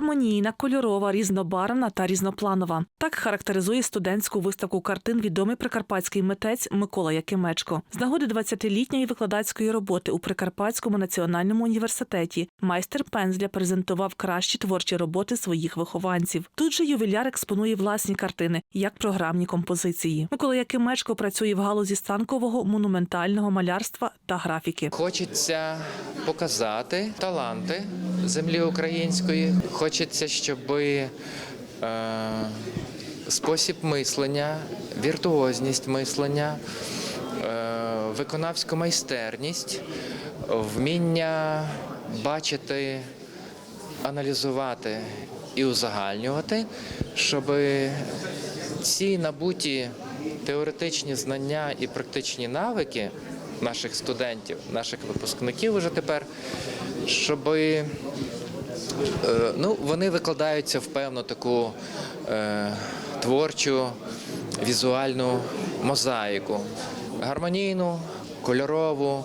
гармонійна, кольорова, різнобарвна та різнопланова. Так характеризує студентську виставку картин відомий прикарпатський митець Микола Якимечко. З нагоди 20-літньої викладацької роботи у Прикарпатському національному університеті майстер пензля презентував кращі творчі роботи своїх вихованців. Тут же ювіляр експонує власні картини як програмні композиції. Микола Якимечко працює в галузі станкового монументального малярства та графіки. Хочеться показати таланти землі української. Хочеться, щоб е, спосіб мислення, віртуозність мислення, е, виконавську майстерність, вміння бачити, аналізувати і узагальнювати, щоб ці набуті теоретичні знання і практичні навики наших студентів, наших випускників уже тепер, щоб ну, вони викладаються в певну таку е, творчу візуальну мозаїку, гармонійну, кольорову,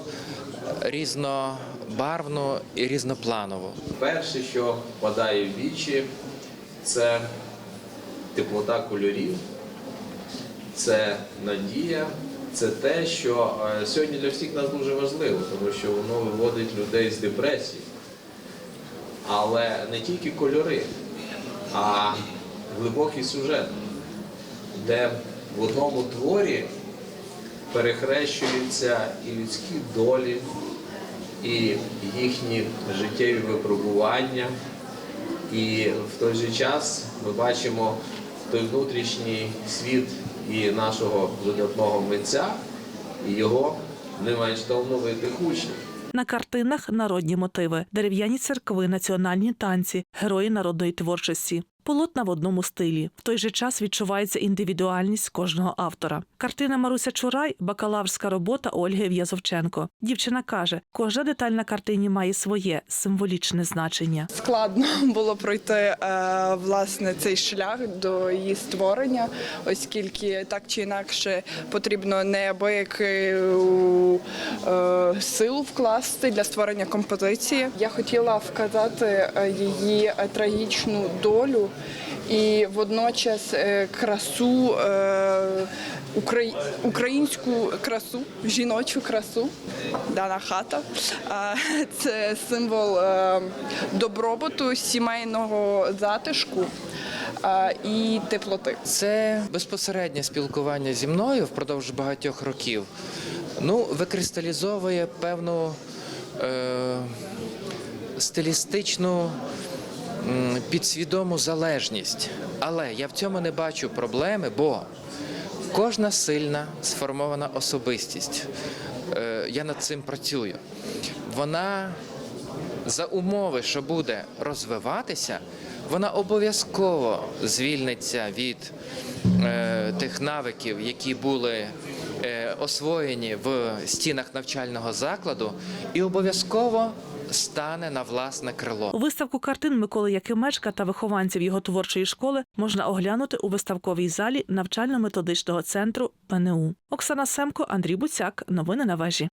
різнобарвну і різнопланову. Перше, що впадає в вічі, це теплота кольорів, це надія, це те, що е, сьогодні для всіх нас дуже важливо, тому що воно виводить людей з депресії. Але не тільки кольори, а глибокий сюжет, де в одному творі перехрещуються і людські долі, і їхні життєві випробування. І в той же час ми бачимо той внутрішній світ і нашого видатного митця, і його не менш талановитих учнів. На картинах народні мотиви, дерев'яні церкви, національні танці, герої народної творчості. Полотна в одному стилі. В той же час відчувається індивідуальність кожного автора. Картина Маруся Чурай бакалаврська робота Ольги В'язовченко. Дівчина каже, кожна деталь на картині має своє символічне значення. Складно було пройти е, власне цей шлях до її створення, оскільки так чи інакше потрібно неабияки у, силу вкласти для створення композиції. Я хотіла вказати е, її е, трагічну долю і водночас е, красу. украї- Українську красу, жіночу красу, дана хата. Це символ добробуту, сімейного затишку і теплоти. Це безпосереднє спілкування зі мною впродовж багатьох років. Ну, викристалізовує певну е, стилістичну м, підсвідому залежність. Але я в цьому не бачу проблеми, бо кожна сильна сформована особистість. Е, я над цим працюю. Вона за умови, що буде розвиватися, вона обов'язково звільниться від е, тих навиків, які були е, освоєні в стінах навчального закладу, і обов'язково стане на власне крило. Виставку картин Миколи Якимечка та вихованців його творчої школи можна оглянути у виставковій залі навчально-методичного центру ПНУ. Оксана Семко, Андрій Буцяк. Новини на вежі.